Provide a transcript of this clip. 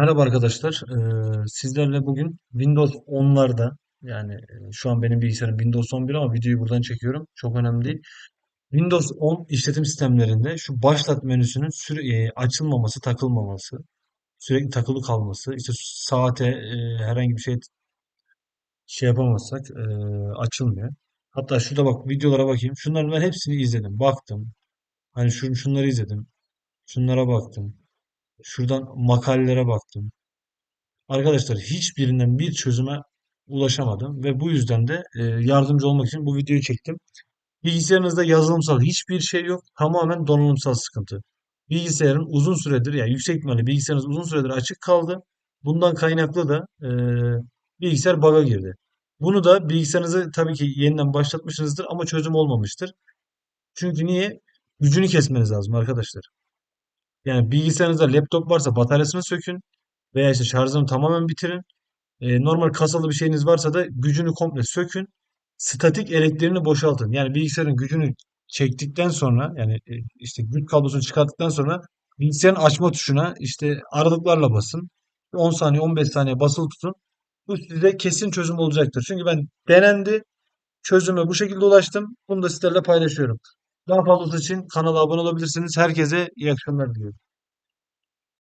Merhaba arkadaşlar. Ee, sizlerle bugün Windows 10'larda yani e, şu an benim bilgisayarım Windows 11 ama videoyu buradan çekiyorum. Çok önemli değil. Windows 10 işletim sistemlerinde şu başlat menüsünün e, açılmaması, takılmaması, sürekli takılı kalması, işte saate e, herhangi bir şey şey yapamazsak açılmıyor. Hatta şurada bak videolara bakayım. Şunların ben hepsini izledim. Baktım. Hani şun, şunları izledim. Şunlara baktım. Şuradan makalelere baktım. Arkadaşlar hiçbirinden bir çözüme ulaşamadım ve bu yüzden de e, yardımcı olmak için bu videoyu çektim. Bilgisayarınızda yazılımsal hiçbir şey yok. Tamamen donanımsal sıkıntı. Bilgisayarın uzun süredir yani yüksek ihtimalle bilgisayarınız uzun süredir açık kaldı. Bundan kaynaklı da e, bilgisayar bug'a girdi. Bunu da bilgisayarınızı tabii ki yeniden başlatmışsınızdır ama çözüm olmamıştır. Çünkü niye? Gücünü kesmeniz lazım arkadaşlar. Yani bilgisayarınızda laptop varsa bataryasını sökün veya işte şarjını tamamen bitirin. E, normal kasalı bir şeyiniz varsa da gücünü komple sökün. Statik elektriğini boşaltın. Yani bilgisayarın gücünü çektikten sonra yani e, işte güç kablosunu çıkarttıktan sonra bilgisayarın açma tuşuna işte aralıklarla basın. 10 saniye 15 saniye basılı tutun. Bu size kesin çözüm olacaktır. Çünkü ben denendi çözüme bu şekilde ulaştım. Bunu da sizlerle paylaşıyorum. Daha fazlası için kanala abone olabilirsiniz. Herkese iyi akşamlar diliyorum.